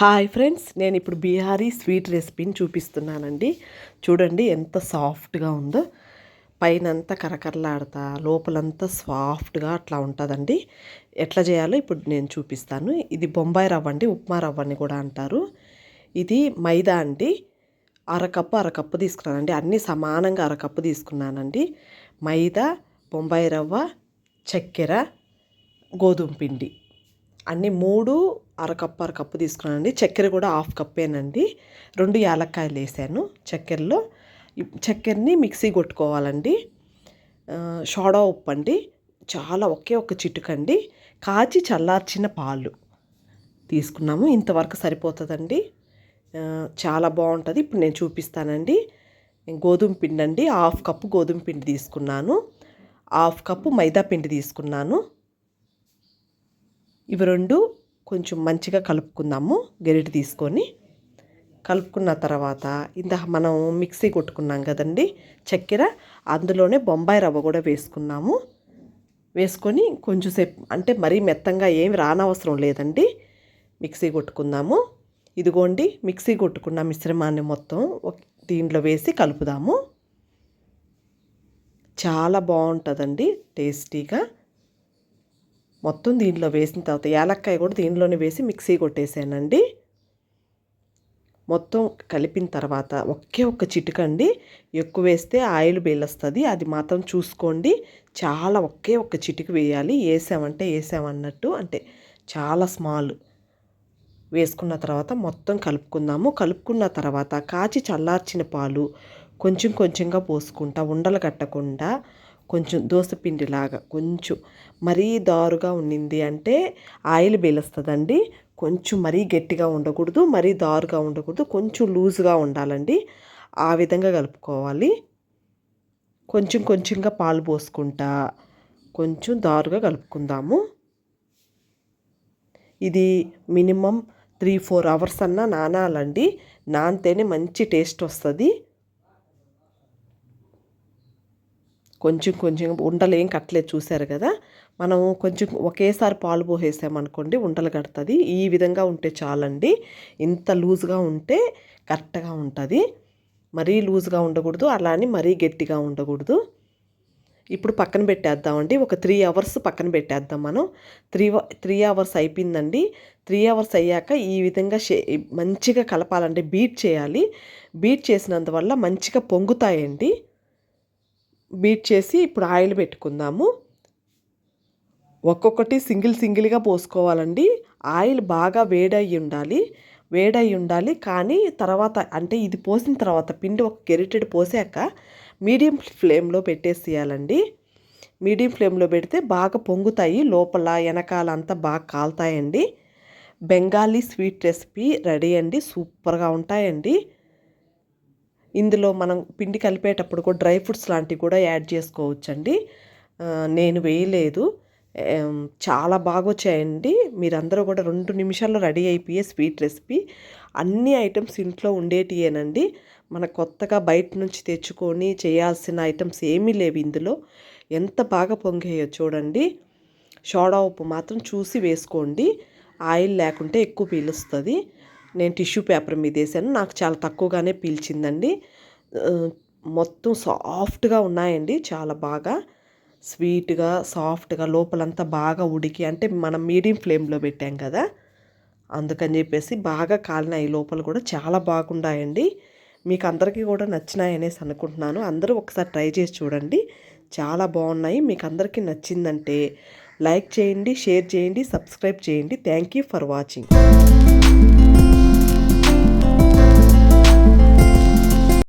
Hi friends నేను ఇప్పుడు Bihari sweet రెసిపీని చూపిస్తున్నానండి. చూడండి ఎంత సాఫ్ట్గా ఉందో. పైనంతా కరకరలాడతా లోపలంతా సాఫ్ట్గా అట్లా ఉంటుందండి. ఎట్లా చేయాలో ఇప్పుడు నేను చూపిస్తాను. ఇది బొంబాయి రవ్వ అండి ఉప్మా రవ్వ అని కూడా అంటారు. ఇది మైదా అండి. అరకప్పు అరకప్పు తీసుకున్నానండి. అన్నీ సమానంగా అరకప్పు తీసుకున్నానండి. మైదా బొంబాయి రవ్వ చక్కెర గోధుమ పిండి. అన్ని మూడు అరకప్పు అరకప్పు తీసుకున్నానండి. చక్కెర కూడా హాఫ్ కప్పేనండి. రెండు యాలక్కాయలు వేసాను చక్కెరలో. చక్కెరని మిక్సీ కొట్టుకోవాలండి. షోడా ఉప్పు అండి. చాలా ఒకే ఒక చిటుకండి. కాచి చల్లార్చిన పాలు తీసుకున్నాము. ఇంతవరకు సరిపోతుందండి. చాలా బాగుంటుంది. ఇప్పుడు నేను చూపిస్తానండి. గోధుమ పిండి అండి హాఫ్ కప్పు గోధుమ పిండి తీసుకున్నాను. హాఫ్ కప్పు మైదా పిండి తీసుకున్నాను. ఇవి రెండు కొంచెం మంచిగా కలుపుకుందాము గరిటె తీసుకొని. కలుపుకున్న తర్వాత ఇంత మనం మిక్సీ కొట్టుకున్నాం కదండి చక్కెర అందులోనే బొంబాయి రవ్వ కూడా వేసుకున్నాము. వేసుకొని కొంచెం సేపు అంటే మరీ మెత్తంగా ఏమి రానవసరం లేదండి మిక్సీ కొట్టుకుందాము. ఇదిగోండి మిక్సీ కొట్టుకున్న మిశ్రమాన్ని మొత్తం దీంట్లో వేసి కలుపుదాము. చాలా బాగుంటుందండి టేస్టీగా. మొత్తం దీంట్లో వేసిన తర్వాత యాలక్కాయ కూడా దీనిలోనే వేసి మిక్సీ కొట్టేసానండి. మొత్తం కలిపిన తర్వాత ఒకే ఒక్క చిటికండి ఎక్కువ వేస్తే ఆయిల్ బీలొస్తుంది అది మాత్రం చూసుకోండి. చాలా ఒకే ఒక్క చిటికి వేయాలి. వేసామంటే వేసామన్నట్టు అంటే చాలా స్మాల్ వేసుకున్న తర్వాత మొత్తం కలుపుకుందాము. కలుపుకున్న తర్వాత కాచి చల్లార్చిన పాలు కొంచెం కొంచెంగా పోసుకుంటా ఉండలు కట్టకుండా కొంచెం దోసపిండిలాగా కొంచెం మరీ దారుగా ఉండింది అంటే ఆయిల్ బీలుస్తుందండి. కొంచెం మరీ గట్టిగా ఉండకూడదు మరీ దారుగా ఉండకూడదు కొంచెం లూజ్గా ఉండాలండి. ఆ విధంగా కలుపుకోవాలి. కొంచెం కొంచెంగా పాలు పోసుకుంటా కొంచెం దారుగా కలుపుకుందాము. ఇది మినిమం త్రీ ఫోర్ అవర్స్ అన్నా నానాలండి. నానితేనే మంచి టేస్ట్ వస్తుంది. కొంచెం కొంచెం ఉండలు ఏం కట్టలేదు చూశారు కదా? మనం కొంచెం ఒకేసారి పాలు పోసేసామనుకోండి ఉండలు కడుతుంది. ఈ విధంగా ఉంటే చాలండి. ఇంత లూజ్గా ఉంటే కరెక్ట్గా ఉంటుంది. మరీ లూజ్గా ఉండకూడదు అలా అని మరీ గట్టిగా ఉండకూడదు. ఇప్పుడు పక్కన పెట్టేద్దామండి. ఒక త్రీ అవర్స్ పక్కన పెట్టేద్దాం మనం. త్రీ త్రీ అవర్స్ అయిపోయిందండి. త్రీ అవర్స్ అయ్యాక ఈ విధంగా షే మంచిగా కలపాలండి బీట్ చేయాలి. బీట్ చేసినందువల్ల మంచిగా పొంగుతాయండి. బీట్ చేసి ఇప్పుడు ఆయిల్ పెట్టుకుందాము. ఒక్కొక్కటి సింగిల్ సింగిల్గా పోసుకోవాలండి. ఆయిల్ బాగా వేడయి ఉండాలి. వేడై ఉండాలి కానీ తర్వాత అంటే ఇది పోసిన తర్వాత పిండి ఒక గెరిటెడ్ పోసాక మీడియం ఫ్లేమ్లో పెట్టేసేయాలండి. మీడియం ఫ్లేమ్లో పెడితే బాగా పొంగుతాయి. లోపల వెనకాల అంతా బాగా కాలుతాయండి. బెంగాలీ స్వీట్ రెసిపీ రెడీ అండి. సూపర్గా ఉంటాయండి. ఇందులో మనం పిండి కలిపేటప్పుడు కూడా డ్రై ఫ్రూట్స్ లాంటివి కూడా యాడ్ చేసుకోవచ్చండి. నేను వేయలేదు. చాలా బాగా వచ్చాయండి మీరందరూ కూడా రెండు నిమిషాల్లో రెడీ అయిపోయే స్వీట్ రెసిపీ. అన్ని ఐటమ్స్ ఇంట్లో ఉండేటియేనండి. మన కొత్తగా బయట నుంచి తెచ్చుకొని చేయాల్సిన ఐటమ్స్ ఏమీ లేవు ఇందులో. ఎంత బాగా పొంగాయో చూడండి. సోడా ఉప్పు మాత్రం చూసి వేసుకోండి. ఆయిల్ లేకుంటే ఎక్కువ పీలుస్తుంది. నేను టిష్యూ పేపర్ మీద వేసాను. నాకు చాలా తక్కువగానే పీల్చిందండి. మొత్తం సాఫ్ట్గా ఉన్నాయండి చాలా బాగా. స్వీట్గా సాఫ్ట్గా లోపలంతా బాగా ఉడికి అంటే మనం మీడియం ఫ్లేమ్లో పెట్టాం కదా. అందుకని చెప్పేసి బాగా కాలినాయి. లోపల కూడా చాలా బాగున్నాయండి మీకు అందరికీ కూడా నచ్చినాయనేసి అనుకుంటున్నాను. అందరూ ఒకసారి ట్రై చేసి చూడండి. చాలా బాగున్నాయి. మీకు అందరికీ నచ్చిందంటే లైక్ చేయండి షేర్ చేయండి సబ్స్క్రైబ్ చేయండి. Thank you for watching.